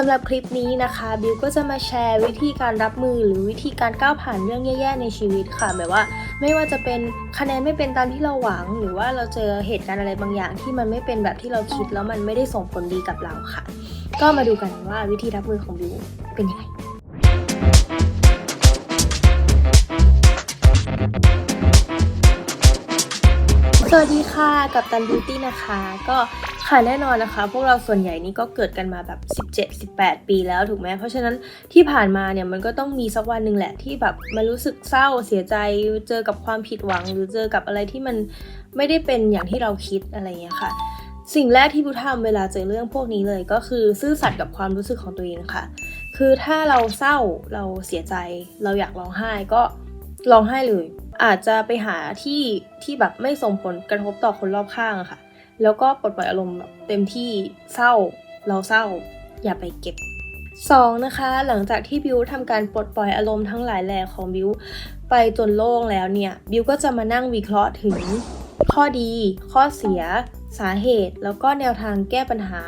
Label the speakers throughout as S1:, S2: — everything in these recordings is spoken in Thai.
S1: สำหรับคลิปนี้นะคะบิวก็จะมาแชร์วิธีการรับมือหรือวิธีการก้าวผ่านเรื่องแย่ๆในชีวิตค่ะแบบว่า ไม่ว่าจะเป็นคะแนนไม่เป็นตามที่เราหวัง หรือว่าเราเจอเหตุการณ์อะไรบางอย่าง ที่มันไม่เป็นแบบที่เราคิดแล้วมันไม่ได้ส่งผลดีกับเราค่ะ ก็มาดูกันว่าวิธีรับมือของบิวเป็นยังไงสวัสดีค่ะกับตันบิวตี้นะคะ ก็ ค่ะแน่นอนนะคะ พวกเราส่วนใหญ่นี่ก็เกิดกันมาแบบ 17-18 ปีแล้วถูกไหมเพราะฉะนั้นที่ผ่านมาเนี่ยมันก็ต้องมีสักวันหนึ่งแหละที่แบบมันรู้สึกเศร้าเสียใจเจอกับความผิดหวัง หรือเจอกับอะไรที่มันไม่ได้เป็นอย่างที่เราคิดอะไรอย่างเงี้ค่ะ สิ่งแรกที่บิวทำเวลาเจอเรื่องพวกนี้เลยก็คือซื่อสัตย์กับความรู้สึกของตัวเองค่ะ คือถ้าเราเศร้าเราเสียใจ เราอยากร้องไห้ก็ร้องไห้เลย อาจจะไปหาที่ที่แบบไม่ส่งผลกระทบต่อคนรอบข้างอะค่ะ แล้วก็ปลดปล่อยอารมณ์แบบเต็มที่เศร้า เราเศร้า อย่าไปเก็บ 2. นะคะ หลังจากที่บิวทำการปลดปล่อยอารมณ์ทั้งหลายแหล่ของบิวไปจนโล่งแล้วเนี่ย บิวก็จะมานั่งวิเคราะห์ถึง ข้อดี ข้อเสีย สาเหตุ แล้วก็แนวทางแก้ปัญหา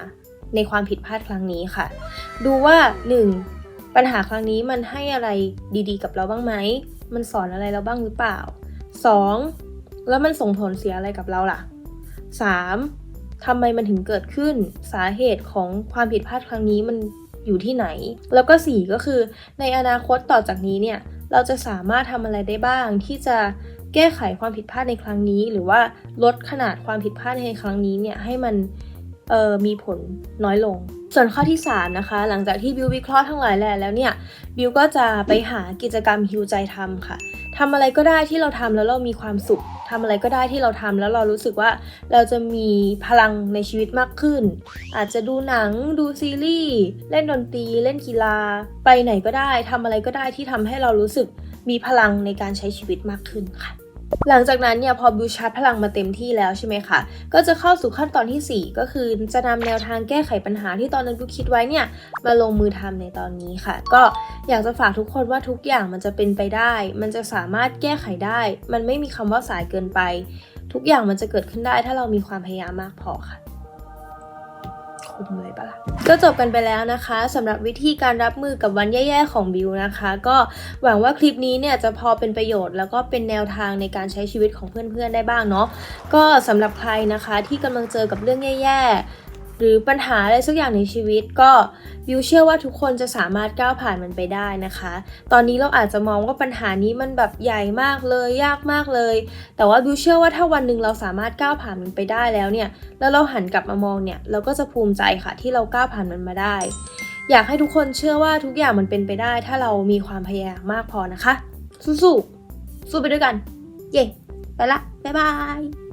S1: ในความผิดพลาดครั้งนี้ค่ะ ดูว่า 1. ปัญหาครั้งนี้มันให้อะไรดีๆ กับเราบ้างไหม มันสอนอะไรเราบ้างหรือเปล่า 2. แล้วมันส่งผลเสียอะไรกับเราล่ะ 3. ทำไมมันถึงเกิดขึ้น สาเหตุของความผิดพลาดครั้งนี้มันอยู่ที่ไหน แล้วก็ 4 ก็คือ ในอนาคตต่อจากนี้เนี่ย เราจะสามารถทำอะไรได้บ้างที่จะแก้ไขความผิดพลาดในครั้งนี้ หรือว่าลดขนาดความผิดพลาดในครั้งนี้เนี่ยให้มันออมีผลน้อยลง ส่วนข้อที่ 3 นะคะ หลังจากที่บิววิเคราะห์ทั้งหลายแหล่แล้วเนี่ยบิวก็จะไปหากิจกรรมฮิวใจทำค่ะทำอะไรก็ได้ที่เราทำแล้วเรามีความสุขทำอะไรก็ได้ที่เราทำแล้วเรารู้สึกว่าเราจะมีพลังในชีวิตมากขึ้น อาจจะดูหนังดูซีรีส์เล่นดนตรี เล่นกีฬา ไปไหนก็ได้ทำอะไรก็ได้ที่ทำให้เรารู้สึกมีพลังในการใช้ชีวิตมากขึ้นค่ะ หลังจากนั้นเนี่ยพอบิวชาร์จพลังมาเต็มที่แล้วใช่ไหมคะ ก็จะเข้าสู่ขั้นตอนทีสี่4 ก็คือจะนำแนวทางแก้ไขปัญหาที่ตอนนั้นบิวคิดไว้เนี่ยมาลงมือทำในตอนนี้ค่ะ ก็อยากจะฝากทุกคนว่าทุกอย่างมันจะเป็นไปได้ มันจะสามารถแก้ไขได้ มันไม่มีคำว่าสายเกินไป ทุกอย่างมันจะเกิดขึ้นได้ถ้าเรามีความพยายามมากพอค่ะ คมเลยปะล่ะ ก็จบกันไปแล้วนะคะสำหรับวิธีการรับมือกับวันแย่ๆของบิวนะคะ ก็หวังว่าคลิปนี้เนี่ยจะพอเป็นประโยชน์แล้วก็เป็นแนวทางในการใช้ชีวิตของเพื่อนๆได้บ้างเนาะก็สำหรับใครนะคะที่กำลังเจอกับเรื่องแย่ๆ หรือปัญหาอะไรสักอย่างในชีวิตก็บิวเชื่อว่าทุกคนจะสามารถก้าวผ่านมันไปได้นะคะ ตอนนี้เราอาจจะมองว่าปัญหานี้มันแบบใหญ่มากเลยยากมากเลย แต่ว่าบิวเชื่อว่าถ้าวันหนึ่งเราสามารถก้าวผ่านมันไปได้แล้วเนี่ย แล้วเราหันกลับมามองเนี่ยเราก็จะภูมิใจค่ะที่เราก้าวผ่านมันมาได้ อยากให้ทุกคนเชื่อว่าทุกอย่างมันเป็นไปได้ ถ้าเรามีความพยายามมากพอนะคะ สู้ๆสู้ไปด้วยกัน เย้ไปละบ๊ายบาย